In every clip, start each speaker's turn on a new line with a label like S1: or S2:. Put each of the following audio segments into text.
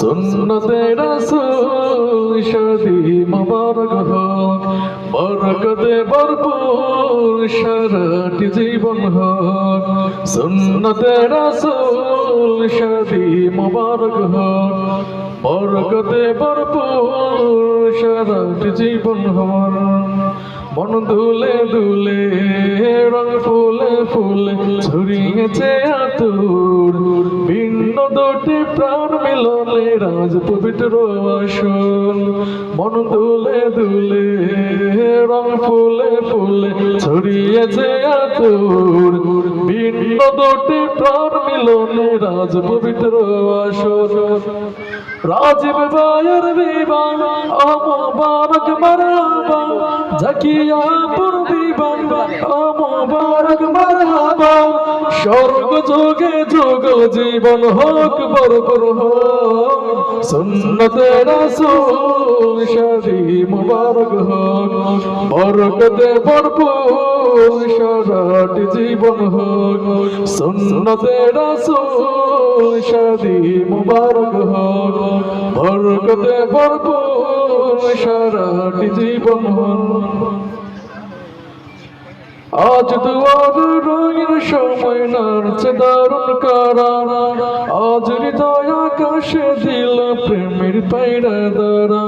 S1: সুন্নতে রাসূল শাদি মুবারক হোক, বরকতে ভরপুর সারাটি জীবন হোক। সুন্নতে রাসূল শাদি মুবারক হোক, বরকতে ভরপুর সারাটি জীবন হোক। মন দুলে দুলে রং ফুলে ফুলে, ছড়িয়েছে আতুর দুটি প্রাণ মিলনে রাজ পবিত্র আসল মন দুলে দুলে, রং ফুলে ফুলে ছড়িয়েছে আতুর। ভিন্ন দুটি প্রাণ মিলনে রাজ পবিত্র আসল রাজীব ভাইয়ের বিবাহ অমবারক মারহাবা জাকিয়া পুর স্বর্গ যোগে যোগ জীবন হোক বরবর হোক, সুন্নতে রাসূল শাদি মুবারক হোক, বরকতে ভরপুর সারাটি জীবন হোক, সুন্নতে রাসূল শাদি মুবারক হোক, বরকতে ভরপুর সারাটি জীবন হোক। আজ দুয়ার সময় নাড়ছে দারুণ কারা আজ হৃদয় আকাশে দিল প্রেমের পায়রা দাঁড়া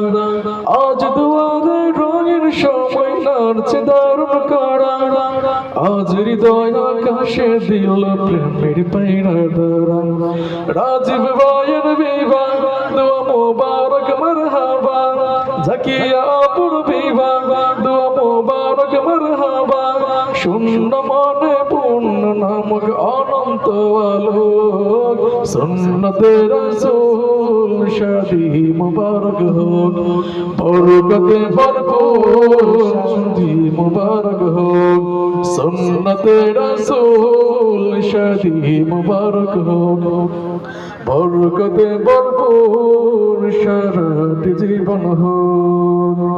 S1: আজ দুয়ারে রঙের সময় নাড়ছে দারুণ কারা আজ হৃদয় আকাশে দিল প্রেমের পায়রা দাঁড়া রাজীব ভাইয়ের বিবাহ, দোয়া মোবারক, মারহাবা। জাকিয়া পুর বিবাহ, দোয়া মোবারক, মারহাবা। শূন্য মনে পূর্ণ নামক অনন্ত আলোক সুন্নতে রাসূল শাদি মুবারক হোক বরকতে ভরপুর শাদি মুবারক হোক সুন্নতে রাসূল শাদি মুবারক হোক বরকতে ভরপুর সারাটি জীবন হোক।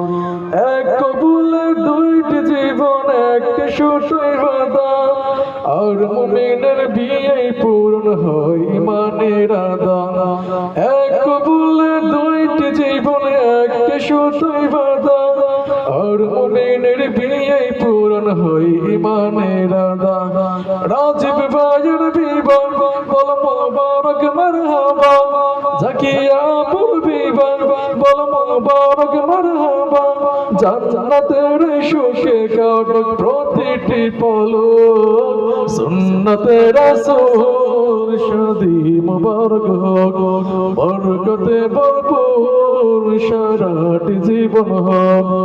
S1: সুতোই বাধা আর মুমিনের বিয়ে পূর্ণ হয় ইমানের আদান এক কবুলে দুইটি জীবন, একটি সুতোই বাধা আর মুমিনের বিয়ে পূরণ হয় ইমানের আদান রাজীব ভাইয়ের বিবাহ বল মোবারক, মারহাবা, জাকিয়া বল মোবারক মারহাবা, জান্নাতের সুখে কাটক প্রতিটি পলক। সুন্নতে রাসূল শাদি মুবারক হোক বরকতে সারাটি জীবন।